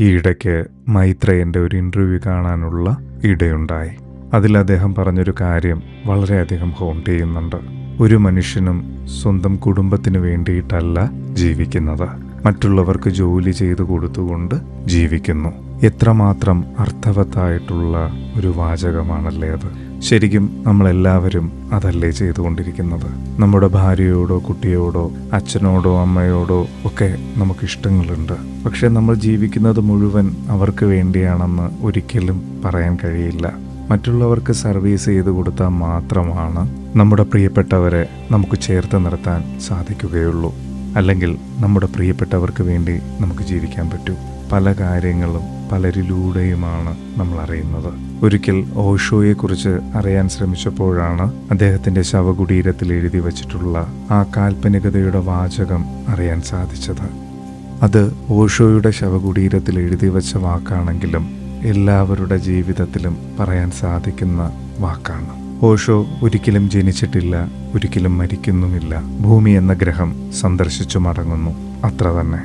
ഈ ഇടയ്ക്ക് ഒരു ഇന്റർവ്യൂ കാണാനുള്ള ഇടയുണ്ടായി. അതിൽ അദ്ദേഹം പറഞ്ഞൊരു കാര്യം വളരെയധികം ഹോം ചെയ്യുന്നുണ്ട്. ഒരു മനുഷ്യനും സ്വന്തം കുടുംബത്തിന് വേണ്ടിയിട്ടല്ല ജീവിക്കുന്നത്. മറ്റുള്ളവർക്ക് ജോലി ചെയ്തു കൊടുത്തുകൊണ്ട് ജീവിക്കുന്നു. എത്രമാത്രം അർത്ഥവത്തായിട്ടുള്ള ഒരു വാചകമാണല്ലേ അത്. ശരിക്കും നമ്മളെല്ലാവരും അതല്ലേ ചെയ്തുകൊണ്ടിരിക്കുന്നത്. നമ്മുടെ ഭാര്യയോടോ കുട്ടിയോടോ അച്ഛനോടോ അമ്മയോടോ ഒക്കെ നമുക്ക് ഇഷ്ടങ്ങളുണ്ട് പക്ഷെ നമ്മൾ ജീവിക്കുന്നത് മുഴുവൻ അവർക്ക് വേണ്ടിയാണെന്ന് ഒരിക്കലും പറയാൻ കഴിയില്ല. മറ്റുള്ളവർക്ക് സർവീസ് ചെയ്ത് കൊടുത്താൽ മാത്രമാണ് നമ്മുടെ പ്രിയപ്പെട്ടവരെ നമുക്ക് ചേർത്ത് നിർത്താൻ സാധിക്കുകയുള്ളൂ. അല്ലെങ്കിൽ നമ്മുടെ പ്രിയപ്പെട്ടവർക്ക് വേണ്ടി നമുക്ക് ജീവിക്കാൻ പറ്റൂ. പല കാര്യങ്ങളും പലരിലൂടെയുമാണ് നമ്മൾ അറിയുന്നത്. ഒരിക്കൽ ഓഷോയെക്കുറിച്ച് അറിയാൻ ശ്രമിച്ചപ്പോഴാണ് അദ്ദേഹത്തിന്റെ ശവകുടീരത്തിൽ എഴുതി വച്ചിട്ടുള്ള ആ കാൽപ്പനികതയുടെ വാചകം അറിയാൻ സാധിച്ചത്. അത് ഓഷോയുടെ ശവകുടീരത്തിൽ എഴുതി വച്ച വാക്കാണെങ്കിലും എല്ലാവരുടെ ജീവിതത്തിലും പറയാൻ സാധിക്കുന്ന വാക്കാണ്. ഓഷോ ഒരിക്കലും ജനിച്ചിട്ടില്ല ഒരിക്കലും മരിക്കുന്നുമില്ല. ഭൂമി എന്ന ഗ്രഹം സന്ദർശിച്ചു മടങ്ങുന്നു. അത്ര തന്നെ.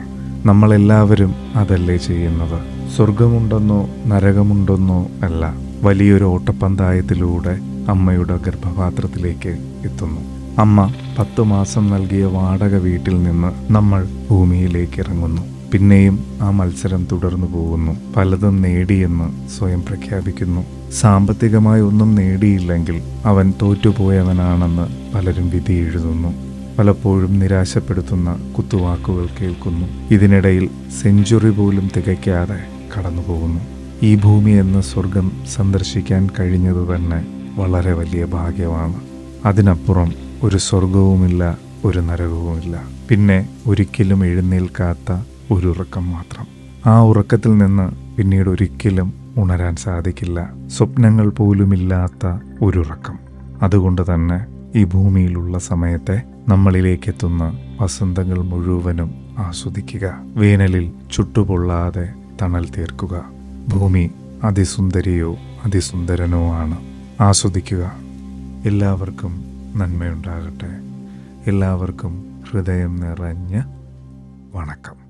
നമ്മളെല്ലാവരും അതല്ലേ ചെയ്യുന്നത്. സ്വർഗമുണ്ടെന്നോ നരകമുണ്ടെന്നോ അല്ല വലിയൊരു ഓട്ടപ്പന്തായത്തിലൂടെ അമ്മയുടെ ഗർഭപാത്രത്തിലേക്ക് എത്തുന്നു. അമ്മ പത്തു മാസം നൽകിയ വാടക വീട്ടിൽ നിന്ന് നമ്മൾ ഭൂമിയിലേക്ക് ഇറങ്ങുന്നു പിന്നെയും ആ മത്സരം തുടർന്നു പോകുന്നു. പലതും നേടിയെന്ന് സ്വയം പ്രഖ്യാപിക്കുന്നു. സാമ്പത്തികമായി ഒന്നും നേടിയില്ലെങ്കിൽ അവൻ തോറ്റുപോയവനാണെന്ന് പലരും വിധി എഴുതുന്നു. പലപ്പോഴും നിരാശപ്പെടുത്തുന്ന കുത്തുവാക്കുകൾ കേൾക്കുന്നു. ഇതിനിടയിൽ സെഞ്ചുറി പോലും തികയ്ക്കാതെ കടന്നുപോകുന്നു. ഈ ഭൂമി എന്ന സ്വർഗം സന്ദർശിക്കാൻ കഴിഞ്ഞത് തന്നെ വളരെ വലിയ ഭാഗ്യമാണ്. അതിനപ്പുറം ഒരു സ്വർഗവുമില്ല ഒരു നരകവുമില്ല. പിന്നെ ഒരിക്കലും എഴുന്നേൽക്കാത്ത ഒരു ഉറക്കം മാത്രം. ആ ഉറക്കത്തിൽ നിന്ന് പിന്നീട് ഒരിക്കലും ഉണരാൻ സാധിക്കില്ല. സ്വപ്നങ്ങൾ പോലുമില്ലാത്ത ഒരു ഉറക്കം അതുകൊണ്ട് തന്നെ ഈ ഭൂമിയിലുള്ള സമയത്തെ നമ്മളിലേക്കെത്തുന്ന വസന്തങ്ങൾ മുഴുവനും ആസ്വദിക്കുക. വേനലിൽ ചുട്ടുപൊള്ളാതെ തണൽ തീർക്കുക. ഭൂമി അതിസുന്ദരിയോ അതിസുന്ദരനോ ആണ്. ആസ്വദിക്കുക. എല്ലാവർക്കും നന്മയുണ്ടാകട്ടെ. എല്ലാവർക്കും ഹൃദയം നിറഞ്ഞ വണക്കം.